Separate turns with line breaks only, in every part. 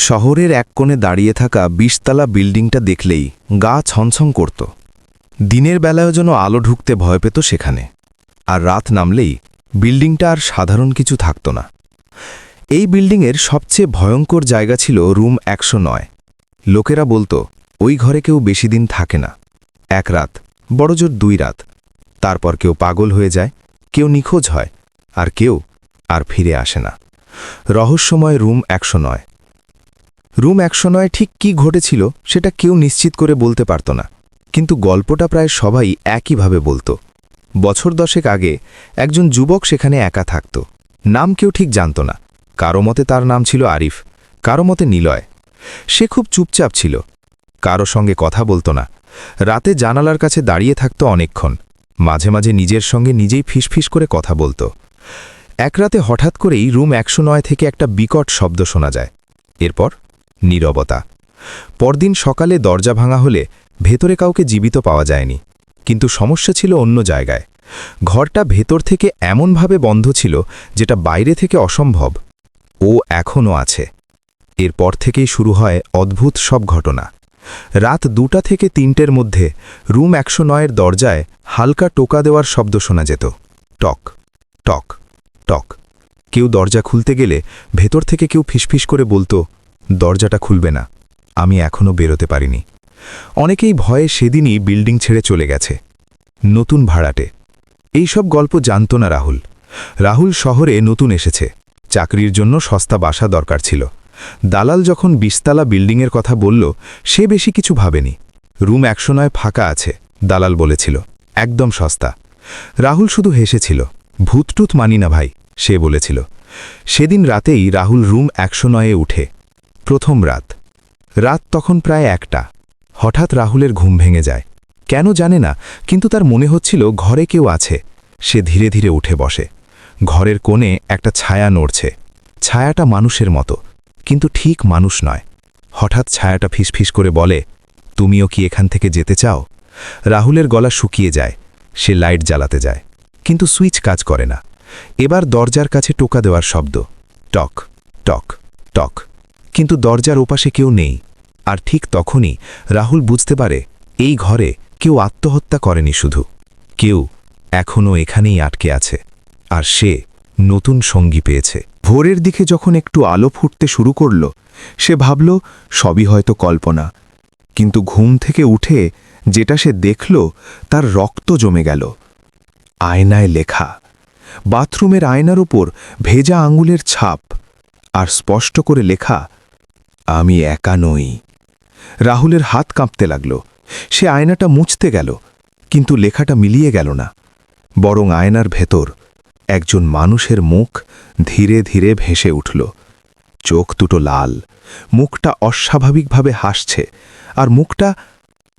শহরের এক কোণে দাঁড়িয়ে থাকা বিশতলা বিল্ডিংটা দেখলেই গা ছমছম করত। দিনের বেলায়ও যেন আলো ঢুকতে ভয় পেত সেখানে। আর রাত নামলেই বিল্ডিংটা আর সাধারণ কিছু থাকত না। এই বিল্ডিংয়ের সবচেয়ে ভয়ঙ্কর জায়গা ছিল রুম একশো নয়। লোকেরা বলতো, ওই ঘরে কেউ বেশি দিন থাকে না। এক রাত বড়জোর দুই রাত। তারপর কেউ পাগল হয়ে যায়, কেউ নিখোঁজ হয়, আর কেউ আর ফিরে আসে না। রহস্যময় রুম একশো নয়। রুম একশো নয় ঠিক কি ঘটেছিল সেটা কেউ নিশ্চিত করে বলতে পারত না। কিন্তু গল্পটা প্রায় সবাই একইভাবে বলতো। বছর দশেক আগে একজন যুবক সেখানে একা থাকত। নাম কেউ ঠিক জানত না। কারও মতে তার নাম ছিল আরিফ, কারও মতে নিলয়। সে খুব চুপচাপ ছিল। কারও সঙ্গে কথা বলতো না। রাতে জানালার কাছে দাঁড়িয়ে থাকত অনেকক্ষণ। মাঝে মাঝে নিজের সঙ্গে নিজেই ফিসফিস করে কথা বলতো। এক রাতে হঠাৎ করেই রুম একশো নয় থেকে একটা বিকট শব্দ শোনা যায়। এরপর নীরবতা। পরদিন সকালে দরজা ভাঙা হলে ভেতরে কাউকে জীবিত পাওয়া যায়নি। কিন্তু সমস্যা ছিল অন্য জায়গায়। ঘরটা ভেতর থেকে এমনভাবে বন্ধ ছিল যেটা বাইরে থেকে অসম্ভব। ও এখনও আছে। এরপর থেকেই শুরু হয় অদ্ভুত সব ঘটনা। রাত দুটা থেকে তিনটের মধ্যে রুম একশো নয়ের দরজায় হালকা টোকা দেওয়ার শব্দ শোনা যেত। টক টক টক। কেউ দরজা খুলতে গেলে ভেতর থেকে কেউ ফিসফিস করে বলতো দরজাটা খুলবে না। আমি এখনও বেরোতে পারিনি। অনেকেই ভয়ে সেদিনই বিল্ডিং ছেড়ে চলে গেছে। নতুন ভাড়াটে। এইসব গল্প জানত না রাহুল। রাহুল শহরে নতুন এসেছে। চাকরির জন্য সস্তা বাসা দরকার ছিল। দালাল যখন বিশতলা বিল্ডিংয়ের কথা বলল, সে বেশি কিছু ভাবেনি। রুম একশো নয় ফাঁকা আছে, দালাল বলেছিল। একদম সস্তা। রাহুল শুধু হেসেছিল। ভূতটুত মানি না ভাই, সে বলেছিল। সেদিন রাতেই রাহুল রুম একশো নয়ে উঠে। প্রথম রাত। রাত তখন প্রায় একটা। হঠাৎ রাহুলের ঘুম ভেঙে যায়। কেন জানে না, কিন্তু তার মনে হচ্ছিল ঘরে কেউ আছে। সে ধীরে ধীরে উঠে বসে। ঘরের কোণে একটা ছায়া নড়ছে। ছায়াটা মানুষের মতো, কিন্তু ঠিক মানুষ নয়। হঠাৎ ছায়াটা ফিসফিস করে বলে, তুমিও কি এখান থেকে যেতে চাও? রাহুলের গলা শুকিয়ে যায়। সে লাইট জ্বালাতে যায়। কিন্তু সুইচ কাজ করে না। এবার দরজার কাছে টোকা দেওয়ার শব্দ। টক টক টক। কিন্তু দরজার ওপাশে কেউ নেই, আর ঠিক তখনই রাহুল বুঝতে পারে এই ঘরে কেউ আত্মহত্যা করেনি শুধু। কেউ এখনও এখানেই আটকে আছে, আর সে নতুন সঙ্গী পেয়েছে। ভোরের দিকে যখন একটু আলো ফুটতে শুরু করল, সে ভাবল, সবই হয়তো কল্পনা। কিন্তু ঘুম থেকে উঠে যেটা সে দেখল, তার রক্ত জমে গেল। আয়নায় লেখা, বাথরুমের আয়নার উপর ভেজা আঙুলের ছাপ, আর স্পষ্ট করে লেখা আমি একা নই। রাহুলের হাত কাঁপতে লাগল। সে আয়নাটা মুছতে গেল, কিন্তু লেখাটা মিলিয়ে গেল না। বরং আয়নার ভেতর একজন মানুষের মুখ ধীরে ধীরে ভেসে উঠল। চোখ দুটো লাল, মুখটা অস্বাভাবিকভাবে হাসছে, আর মুখটা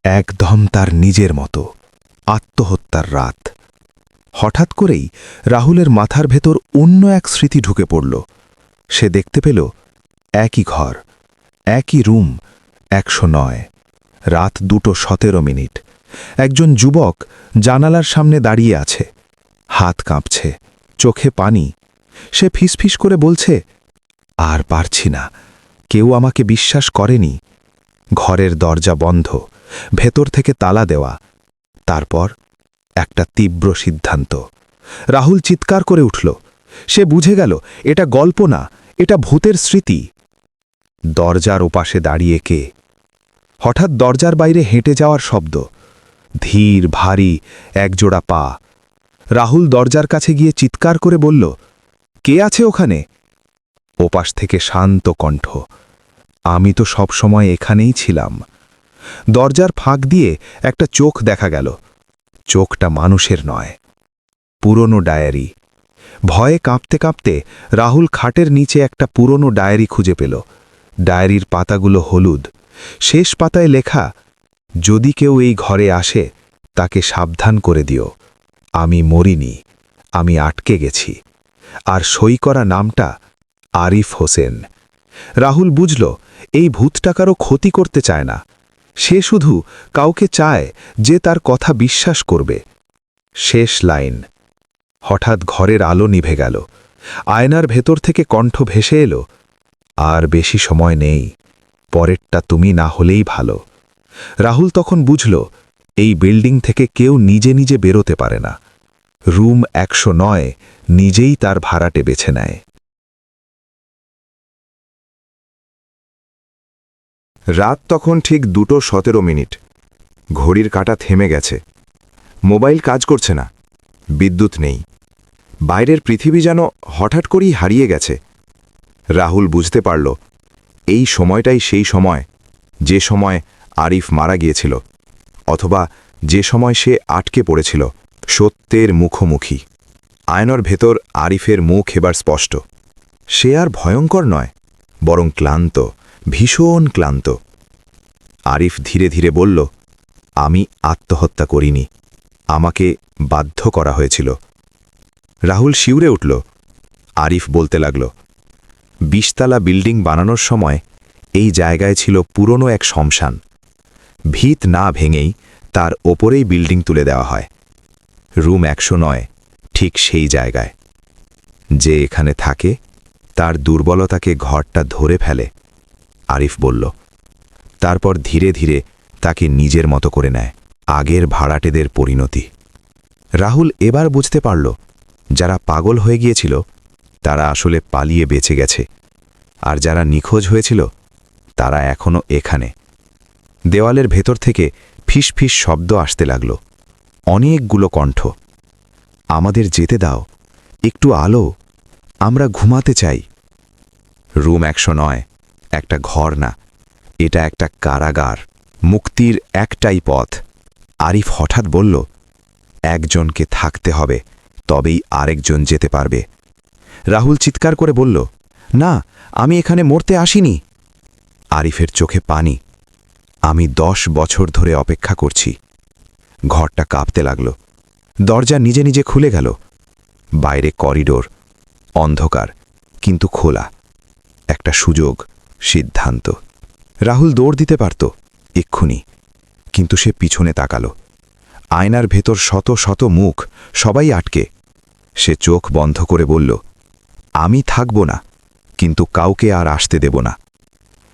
একদম তার নিজের মতো, আত্মহত্যার রাত। হঠাৎ করেই রাহুলের মাথার ভেতর অন্য এক স্মৃতি ঢুকে পড়ল। সে দেখতে পেল একই ঘর একই রুম একশো নয়। রাত দুটো সতেরো মিনিট। একজন যুবক জানালার সামনে দাঁড়িয়ে আছে। হাত কাঁপছে, চোখে পানি। সে ফিসফিস করে বলছে, আর পারছি না। কেউ আমাকে বিশ্বাস করেনি। ঘরের দরজা বন্ধ, ভেতর থেকে তালা দেওয়া। তারপর একটা তীব্র সিদ্ধান্ত। রাহুল চিৎকার করে উঠল। সে বুঝে গেল, এটা গল্প না, এটা ভূতের স্মৃতি। দরজার ওপাশে দাঁড়িয়ে কে? হঠাৎ দরজার বাইরে হেঁটে যাওয়ার শব্দ। ধীর, ভারী, একজোড়া পা। রাহুল দরজার কাছে গিয়ে চিৎকার করে বলল, কে আছে ওখানে? ওপাশ থেকে শান্ত কণ্ঠ, আমি তো সব সময় এখানেই ছিলাম। দরজার ফাঁক দিয়ে একটা চোখ দেখা গেল। চোখটা মানুষের নয়, পুরনো ডায়েরি। ভয়ে কাঁপতে কাঁপতে রাহুল খাটের নিচে একটা পুরনো ডায়েরি খুঁজে পেল। ডায়েরির পাতাগুলো হলুদ। শেষ পাতায় লেখা, যদি কেউ এই ঘরে আসে, তাকে সাবধান করে দিও। আমি মরিনি, আমি আটকে গেছি। আর সই করা নামটা আরিফ হোসেন। রাহুল বুঝল, এই ভূত টাকারও ক্ষতি করতে চায় না। সে শুধু কাউকে চায় যে তার কথা বিশ্বাস করবে। শেষ লাইন। হঠাৎ ঘরের আলো নিভে গেল। আয়নার ভেতর থেকে কণ্ঠ ভেসে এলো
আর বেশি সময় নেই। পরেরটা তুমি না হলেই ভালো। রাহুল তখন বুঝল, এই বিল্ডিং থেকে কেউ নিজে নিজে বেরোতে পারে না। রুম একশো নয়, নিজেই তার ভাড়াটে বেছে নেয়।
রাত তখন ঠিক দুটো সতেরো মিনিট। ঘড়ির কাঁটা থেমে গেছে। মোবাইল কাজ করছে না। বিদ্যুৎ নেই। বাইরের পৃথিবী যেন হঠাৎ করেই হারিয়ে গেছে। রাহুল বুঝতে পারল, এই সময়টাই সেই সময়, যে সময় আরিফ মারা গিয়েছিল, অথবা যে সময় সে আটকে পড়েছিল, সত্যের মুখোমুখি। আয়নর ভেতর আরিফের মুখ এবার স্পষ্ট। সে আর ভয়ঙ্কর নয়, বরং ক্লান্ত, ভীষণ ক্লান্ত। আরিফ ধীরে ধীরে বলল, আমি আত্মহত্যা করিনি, আমাকে বাধ্য করা হয়েছিল। রাহুল শিউরে উঠল। আরিফ বলতে লাগল বিশতলা বিল্ডিং বানানোর সময় এই জায়গায় ছিল পুরনো এক শ্মশান। ভিত না ভেঙেই তার ওপরেই বিল্ডিং তুলে দেওয়া হয়। রুম একশো নয়, ঠিক সেই জায়গায়। যে এখানে থাকে, তার দুর্বলতাকে ঘরটা ধরে ফেলে, আরিফ বলল। তারপর ধীরে ধীরে তাকে নিজের মতো করে নেয়, আগের ভাড়াটেদের পরিণতি। রাহুল এবার বুঝতে পারল, যারা পাগল হয়ে গিয়েছিল তারা আসলে পালিয়ে বেঁচে গেছে। আর যারা নিখোঁজ হয়েছিল, তারা এখনও এখানে। দেওয়ালের ভেতর থেকে ফিস ফিস শব্দ আসতে লাগল। অনেকগুলো কণ্ঠ, আমাদের যেতে দাও, একটু আলো, আমরা ঘুমাতে চাই। রুম একশো নয়, একটা ঘর না, এটা একটা কারাগার, মুক্তির একটাই পথ। আরিফ হঠাৎ বলল, একজনকে থাকতে হবে, তবেই আরেকজন যেতে পারবে। রাহুল চিৎকার করে বলল, না, আমি এখানে মরতে আসিনি। আরিফের চোখে পানি। আমি দশ বছর ধরে অপেক্ষা করছি। ঘরটা কাঁপতে লাগল। দরজা নিজে নিজে খুলে গেল। বাইরে করিডোর, অন্ধকার, কিন্তু খোলা। একটা সুযোগ, সিদ্ধান্ত। রাহুল দৌড় দিতে পারত, এক্ষুনি। কিন্তু সে পিছনে তাকাল। আয়নার ভেতর শত শত মুখ, সবাই আটকে। সে চোখ বন্ধ করে বলল আমি থাকব না, কিন্তু কাউকে আর আসতে দেব না।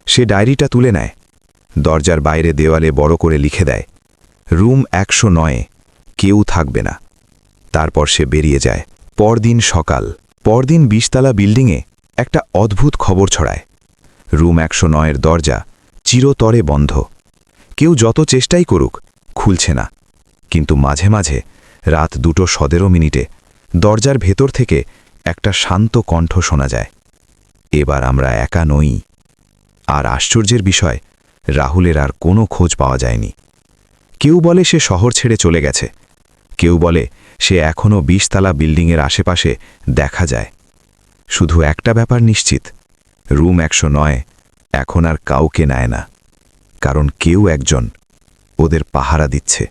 সে ডায়েরিটা তুলে নেয়, দরজার বাইরে দেওয়ালে বড় করে লিখে দেয়, রুম একশো নয়ে, কেউ থাকবে না। তারপর সে বেরিয়ে যায়। পরদিন সকাল, পরদিন বিশতলা বিল্ডিংয়ে একটা অদ্ভুত খবর ছড়ায়। রুম একশো নয়ের দরজা চিরতরে বন্ধ। কেউ যত চেষ্টাই করুক, খুলছে না। কিন্তু মাঝে মাঝে রাত দুটো সতেরো মিনিটে দরজার ভেতর থেকে একটা শান্ত কণ্ঠ শোনা যায়। এবার আমরা একা নই। আর আশ্চর্যের বিষয়, রাহুলের আর কোনো খোঁজ পাওয়া যায়নি। কেউ বলে সে শহর ছেড়ে চলে গেছে। কেউ বলে সে এখনও বিশতলা বিল্ডিংয়ের আশেপাশে দেখা যায়। শুধু একটা ব্যাপার নিশ্চিত, রুম একশো নয়, এখন আর কাউকে নেয় না। কারণ কেউ একজন ওদের পাহারা দিচ্ছে।